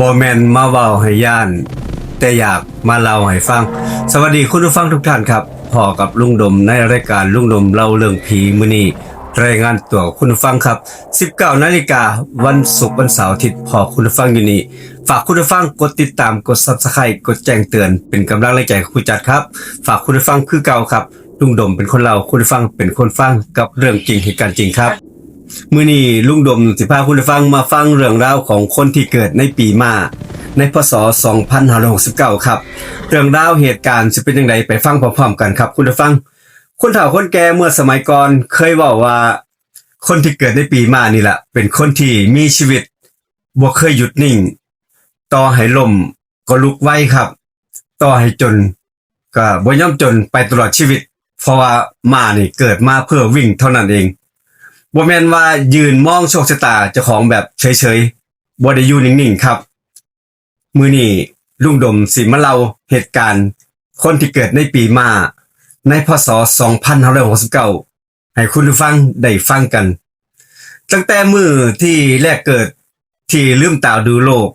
บ่แมนมาเว้าให้ย่าน แต่อยากมาเล่าให้ฟัง สวัสดีคุณผู้ฟังทุกท่านครับพอกับลุงดมในรายการลุงดมเล่าเรื่องผีมื้อนี้รายงานตัวคุณผู้ฟังครับ 19 นาฬิกาวันศุกร์วันเสาร์อาทิตย์พอคุณผู้ฟังอยู่นี่ ฝากคุณผู้ฟังกดติดตามกด Subscribe กดแจ้งเตือนเป็นกำลังแรงใจของผู้จัดครับ ฝากคุณผู้ฟังคือเก่าครับลุงดมเป็นคนเล่าคุณผู้ฟังเป็นคนฟังกับเรื่องจริงเหตุการณ์จริงครับ มื่อนี้ลุงดมสิพาคุณฟังมาฟังเรื่องราวของคนที่เกิดในปีมาในพศ 2569 ครับ เรื่องราวเหตุการณ์จะเป็นยังไงไปฟังพร้อมๆกันครับ คุณฟัง คนเฒ่าคนแก่เมื่อสมัยก่อนเคยบอกว่า คนที่เกิดในปีมานี่แหละเป็นคนที่มีชีวิตบ่เคยหยุดนิ่ง ต่อให้ล่มก็ลุกไว้ครับ ต่อให้จน ก็บ่ย่อมจนไปตลอดชีวิต เพราะว่ามานี่เกิดมาเพื่อวิ่งเท่านั้นเอง บ่แม่นว่ายืนมองโชคชะตาเจ้าของแบบเฉยๆบ่ได้อยู่นิ่งๆครับ มือนี้ลุงดมสิมาเล่าเหตุการณ์ คนที่เกิดในปีมาในพศ 2569 ให้คุณผู้ฟังได้ฟังกัน ตั้งแต่มือที่แรกเกิดที่ลืมตาดูโลก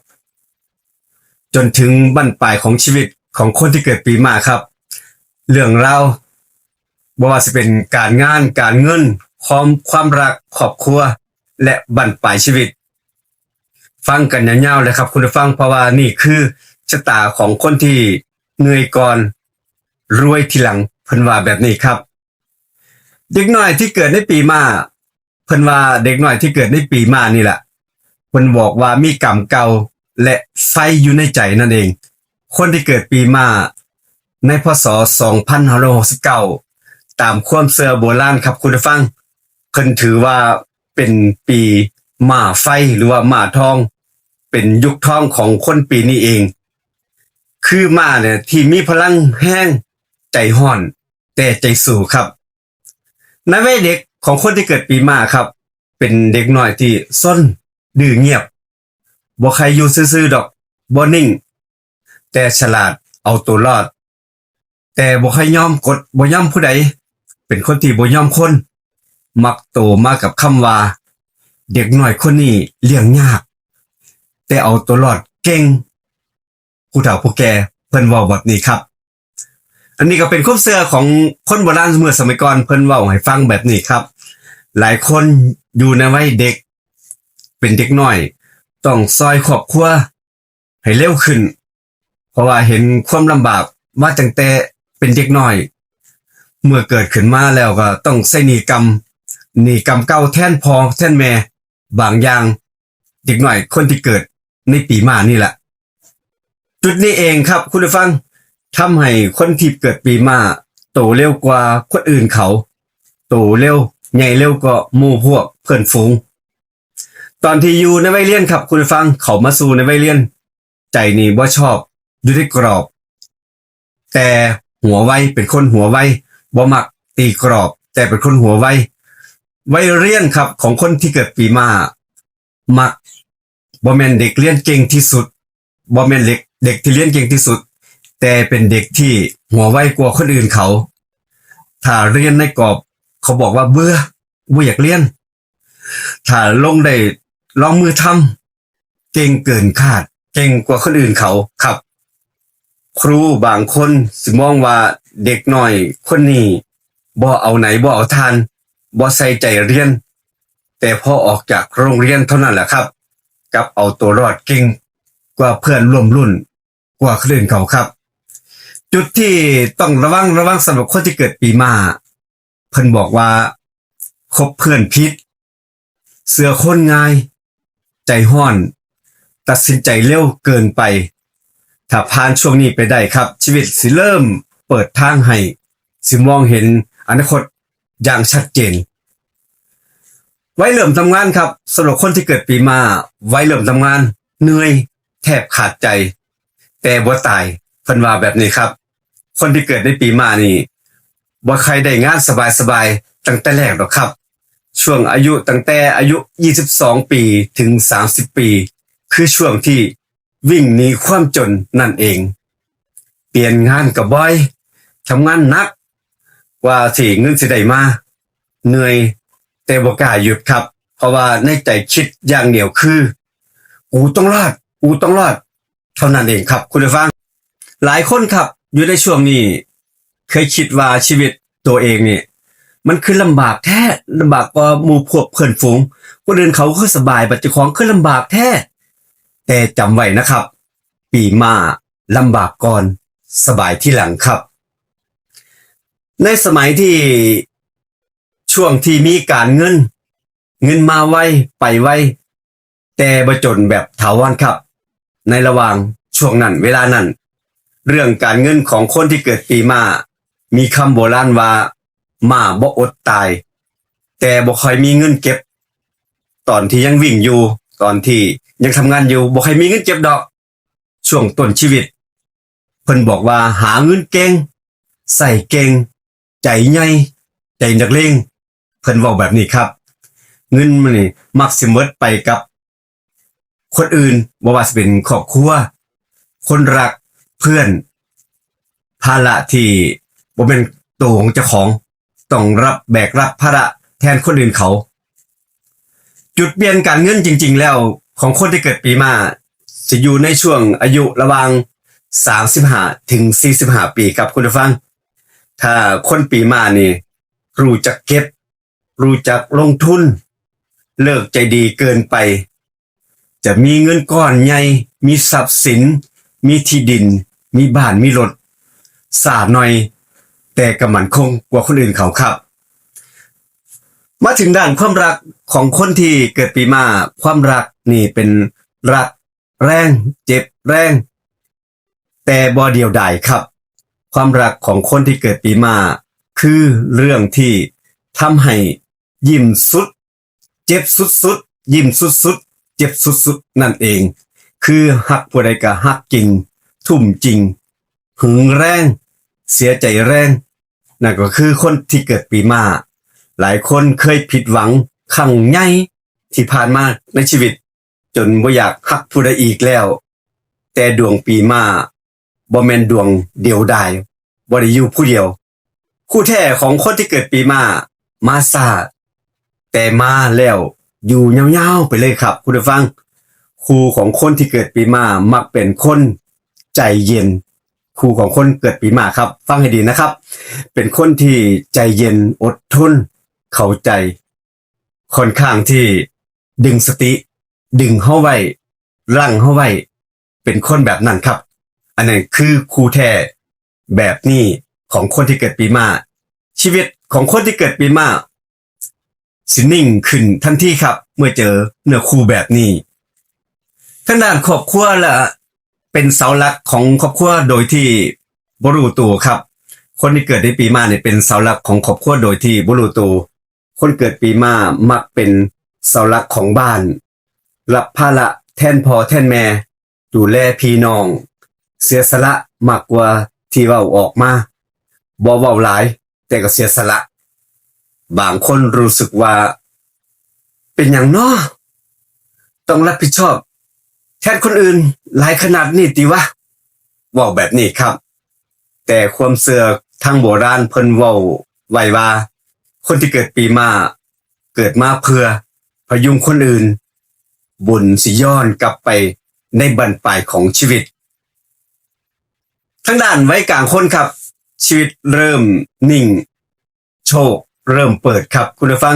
จนถึงบั้นปลายของชีวิตของคนที่เกิดปีมาครับ เรื่องราวบ่ว่าจะเป็นการงานการเงิน ความความรักครอบครัว และบั้นปลายชีวิต ฟังกันยาวๆเลยครับ คุณฟังเพราะว่านี่คือชะตาของคนที่เหนื่อยก่อนรวยทีหลังเพิ่นว่าแบบนี้ครับ เด็กน้อยที่เกิดในปีมาเพิ่นว่าเด็กน้อยที่เกิดในปีมานี่แหละเพิ่นบอกว่ามีกรรมเก่าและไฟอยู่ในใจนั่นเอง คนที่เกิดปีมาในพศ 2569 ตามความเชื่อโบราณครับคุณผู้ฟัง เพิ่นถือว่าเป็นปีหมาไฟหรือว่าหมาทอง เป็นยุคทองของคนปีนี้เอง คือหมาเนี่ยที่มีพลังแห้งใจห่อน แต่ใจสู้ครับในวัยเด็กของคนที่เกิดปีหมาครับ เป็นเด็กน้อยที่ซ่อนดื้อเงียบบ่ใครอยู่ซื่อๆดอกบ่นิ่ง แต่ฉลาดเอาตัวรอด แต่บ่ใครยอมกดบ่ยอมผู้ใดเป็นคนที่บ่ยอมคน มักโตมากับคำว่า เด็กหน้อยคนนี้เลี้ยงยาก แต่เอาตัวรอดเก่งผู้เฒ่าผู้แก่เพิ่นเว้าแบบนี้ครับ อันนี้ก็เป็นความเชื่อของคนโบราณเมื่อสมัยก่อนเพิ่นเว้าให้ฟังแบบนี้ครับ หลายคนอยู่ในวัยเด็ก เป็นเด็กน้อย ต้องซอยครอบครัวให้เร็วขึ้น เพราะว่าเห็นความลำบากมาตั้งแต่เป็นเด็กน้อย เมื่อเกิดขึ้นมาแล้วก็ต้องใส่หนีกรรม นี่กรรมเก่าแท่นพอแท่นแม่บางอย่างเด็กหน่อยคนที่เกิดในปีมานี่แหละ จุดนี้เองครับ คุณผู้ฟังทำให้คนที่เกิดปีมาโตเร็วกว่าคนอื่นเขา โตเร็วใหญ่เร็วกว่าหมู่พวกเพื่อนฝูง ตอนที่อยู่ในวัยเรียนครับ คุณผู้ฟังเขามาสู่ในวัยเรียน ใจนี่ว่าชอบอยู่ในกรอบ แต่หัวไวเป็นคนหัวไวบ่มักตีกรอบ แต่เป็นคนหัวไว วัยเรียนครับของคนที่เกิดปีมามักบ่แม่นเด็กเรียนเก่งที่สุดบ่แม่นเด็กเด็กที่เรียนเก่งที่สุด แต่เป็นเด็กที่หัวไวกว่าคนอื่นเขา ถ้าเรียนในกรอบ เขาบอกว่าเบื่อบ่อยากเรียน ถ้าลงได้ลองมือทำเก่งเกินคาด เก่งกว่าคนอื่นเขาครับ ครูบางคนสิมองว่าเด็กหน้อยคนนี้บ่เอาไหนบ่เอาทาน บ่ใส่ใจเรียน แต่พอออกจากโรงเรียนเท่านั้นแหละครับกับเอาตัวรอดเก่งกว่าเพื่อนร่วมรุ่น กว่าคนอื่นเขาครับ จุดที่ต้องระวังระวังสำหรับคนที่เกิดปีมาเพิ่นบอกว่าคบเพื่อนพิษ เสือคนง่าย ใจห้อน ตัดสินใจเร็วเกินไป ถ้าผ่านช่วงนี้ไปได้ครับ ชีวิตสิเริ่มเปิดทางให้สิมองเห็นอนาคตอย่างชัดเจน ไว้เริ่มทำงานครับสำหรับคนที่เกิดปีมาไว้เริ่มทำงาน เหนื่อยแทบขาดใจ แต่บ่ตายเพิ่นว่าแบบนี้ครับ คนที่เกิดในปีมานี่บ่ใครได้งานสบายๆตั้งแต่แรกหรอกครับ ช่วงอายุตั้งแต่อายุ 22 ปีถึง 30 ปี คือช่วงที่วิ่งหนีความจนนั่นเอง เปลี่ยนงานกับบ่อยทำงานนักกว่าที่เงินสิได้มาเหนื่อย แต่บ่กล้าหยุดครับ เพราะว่าในใจคิดอย่างเดียวคือ กูต้องรอดอูต้องรอด เท่านั้นเองครับ คุณผู้ฟัง หลายคนครับ อยู่ในช่วงนี้ เคยคิดว่าชีวิตตัวเองนี่มันคือลำบากแท้ลำบากกว่าหมู่พวกเพื่อนฝูงคนอื่นเขาคือสบายบัดเจ้าของคือลำบากแท้แต่จำไว้นะครับ ปีมาลำบากก่อนสบายที่หลังครับ ในสมัยที่ ช่วงที่มีการเงิน เงินมาไวไปไวแต่ประจนแบบถาวรครับ ในระหว่างช่วงนั้นเวลานั้น เรื่องการเงินของคนที่เกิดปีมา มีคำโบราณว่ามาบ่อดตาย แต่บ่ค่อยมีเงินเก็บ ตอนที่ยังวิ่งอยู่ ตอนที่ยังทำงานอยู่บ่ค่อยมีเงินเก็บดอก ช่วงต้นชีวิตเพิ่นบอกว่าหาเงินเก่งใส่เก่งใจใหญ่ใจนักเลง เพิ่นเว้าแบบนี้ครับ เงินมันนี่มักสิหมดไปกับ คนอื่นบ่ว่าสิเป็นครอบครัวคนรักเพื่อน ภาระที่บ่เป็นตัวของเจ้าของต้องรับแบกรับภาระแทนคนอื่นเขา จุดเปลี่ยนการเงินจริง ๆ แล้วของคนที่เกิดปีมาจะอยู่ในช่วงอายุระหว่าง35ถึง45 ปีครับคุณผู้ฟัง ถ้าคนปีมานี่รู้จักเก็บ รู้จักลงทุน เลิกใจดีเกินไป จะมีเงินก้อนใหญ่มีทรัพย์สิน มีที่ดิน มีบ้านมีรถสาหน่อย แต่ก็มั่นคงกว่าคนอื่นเขาครับ มาถึงด้านความรักของคนที่เกิดปีมาความรักนี่เป็นรักแรงเจ็บแรง แต่บ่เดียวดายครับ ความรักของคนที่เกิดปีมา คือเรื่องที่ทำให้ ยิ้มสุด เจ็บสุดๆยิ้มสุดๆเจ็บสุดๆนั่นเอง คือหักผู้ใดก็หักจริง ทุ่มจริง หึงแรง เสียใจแรง นั่นก็คือคนที่เกิดปีมาหลายคนเคยผิดหวังครั้งใหญ่ที่ผ่านมาในชีวิต จนบ่อยากหักผู้ใดอีกแล้ว แต่ดวงปีมาบ่แม่นดวงเดียวดายบ่ได้อยู่ผู้เดียว คู่แท้ของคนที่เกิดปีมามาซา แต่มาแล้วอยู่ยาวๆไปเลยครับ คุณผู้ฟังครูของคนที่เกิดปีมามักเป็นคนใจเย็นครูของคนเกิดปีมาครับ ฟังให้ดีนะครับ เป็นคนที่ใจเย็นอดทน เข้าใจ ค่อนข้างที่ดึงสติ ดึงเข้าไว้รั้งเข้าไว้ เป็นคนแบบนั้นครับ อันนั้นคือครูแท้แบบนี้ของคนที่เกิดปีมาชีวิตของคนที่เกิดปีมา สินิ่งขึ้นทันทีครับ เมื่อเจอเนื้อคู่แบบนี้ทาดครอบครัวละเป็นเสาหลักของครอบครัวโดยที่บรูตัวครับ คนที่เกิดในปีมาเนี่ยเป็นเสาหลักของครอบครัวโดยที่บรูตัวคนเกิดปีมามักเป็นเสาหลักของบ้าน รับภาระแทนพ่อแทนแม่ ดูแลพี่น้อง เสียสละมากกว่าที่ว้าออกมาบ่เว้าหลาย แต่ก็เสียสละ บางคนรู้สึกว่า เป็นอย่างน้อต้องรับผิดชอบ แทนคนอื่นหลายขนาดนี้ติวะว้าแบบนี้ครับ แต่ความเสื่อทางโบราณเพิ่นว้าไว้ว่า คนที่เกิดปีมาเกิดมาเพื่อ พยุงคนอื่น บุญสิย้อนกลับไปในบรรปลายของชีวิตทั้งด้านไว้กลางคนครับ ชีวิตเริ่มนิ่ง โชค เริ่มเปิดครับ คุณผู้ฟัง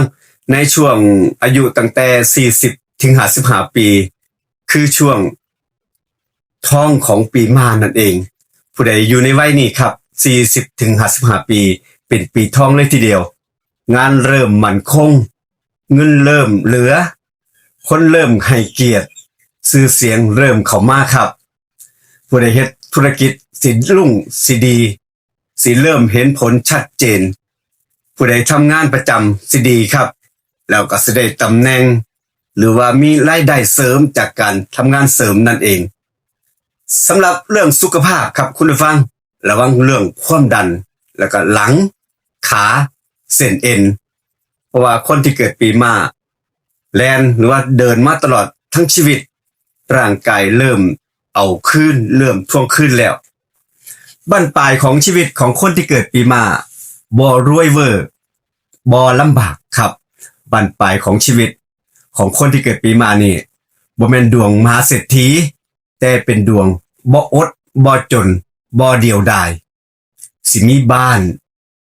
ในช่วงอายุตั้งแต่ 40 ถึง 55 ปี คือช่วงท้องของปีมานั่นเอง ผู้ใดอยู่ในวัยนี้ครับ 40 ถึง 55 ปี เป็นปีทองเลยทีเดียว งานเริ่มมั่นคง เงินเริ่มเหลือ คนเริ่มให้เกียรติชื่อเสียงเริ่มเข้ามาครับ ผู้ใดเฮ็ดธุรกิจสิรุ่งสิดี สิเริ่มเห็นผลชัดเจน ผู้ใดทำงานประจำสิดีครับ แล้วก็สิได้ตำแหน่ง หรือว่ามีรายได้เสริมจากการทำงานเสริมนั่นเองสำหรับเรื่องสุขภาพครับคุณผู้ฟัง ระวังเรื่องความดัน แล้วก็หลัง ขาเส้นเอ็น เพราะว่าคนที่เกิดปีมาแลนหรือว่าเดินมาตลอดทั้งชีวิต ร่างกายเริ่มเอาคืนเริ่มทวงคืนแล้ว บั้นปลายของชีวิตของคนที่เกิดปีมา บ่รวยเวอร์บ่ลำบากครับบันปลายของชีวิต ของคนที่เกิดปีมานี่บ่แม่นดวงมหาเศรษฐีแต่เป็นดวงบ่อดบ่จนบ่เดียวดายสิมีบ้าน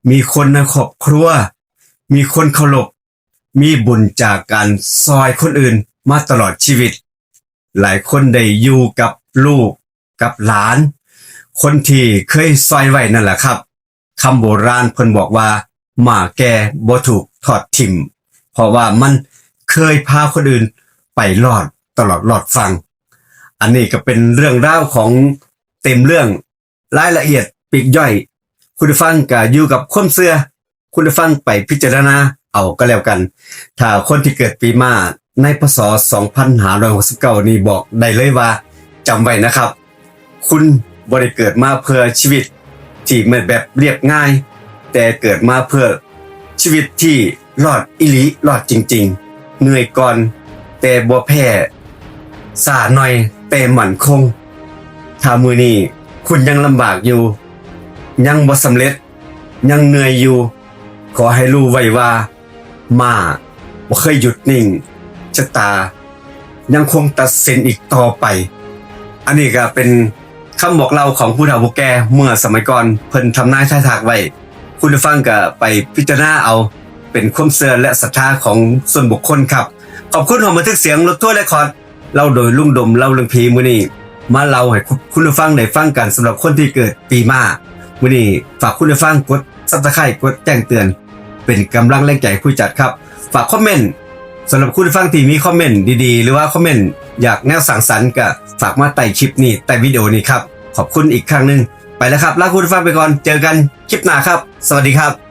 มีคนในครอบครัว มีคนเคารพมีบุญจากการซอยคนอื่นมาตลอดชีวิต หลายคนได้อยู่กับลูกกับหลาน คนที่เคยซอยไว้นั่นแหละครับ คำโบราณเพิ่นบอกว่าหมาแก่บ่ถูกทอดทิ่มเพราะว่ามันเคยพาคนอื่นไปรอดตลอดรอดฟัง อันนี้ก็เป็นเรื่องราวของเต็มเรื่องรายละเอียดปีกย่อย คุณฟังก็อยู่กับความเสื้อ คุณฟังไปพิจารณาเอาก็แล้วกัน ถ้าคนที่เกิดปีมาในพศ 2569 นี่บอกได้เลยว่าจำไว้นะครับ คุณบริเกิดมาเพื่อชีวิต ที่ไม่แบบเรียบง่าย แต่เกิดมาเพื่อชีวิตที่รอดอิลิรอดจริง ๆ เหนื่อยก่อน แต่บ่แพ้สาหน่อยแต่หมั่นคงถ้ามือนี้คุณยังลำบากอยู่ ยังบ่สำเร็จ ยังเหนื่อยอยู่ ขอให้รู้ไว้ว่ามาบ่เคยหยุดนิ่งชะตา ยังคงตัดสินอีกต่อไป อันนี้ก็เป็น คำบอกเล่าของผู้เฒ่าผู้แก่เมื่อสมัยก่อนเพิ่นทำนายทายถากไว้ คุณผู้ฟังก็ไปพิจารณาเอา เป็นความเชื่อและศรัทธาของส่วนบุคคลครับ ขอบคุณของบันทึกเสียงรถทั่วและคอร์ดเล่าโดยลุงดมเล่าเรื่องผีมื้อนี้มาเล่าให้คุณผู้ฟังได้ฟังกันสำหรับคนที่เกิดปีมามื้อนี้ฝากคุณผู้ฟังกด Subscribe กดแจ้งเตือน เป็นกำลังแรงใจผู้จัดครับ ฝากคอมเมนต์ สำหรับคุณฟังที่มีคอมเมนต์ดีๆ หรือว่าคอมเมนต์อยากแนวสั่งสรรค์ก็ฝากมาใต้คลิปนี้ใต้วิดีโอนี้ครับ ขอบคุณอีกครั้งหนึ่งไปแล้วครับลาคุณฟังไปก่อน เจอกันคลิปหน้าครับ สวัสดีครับ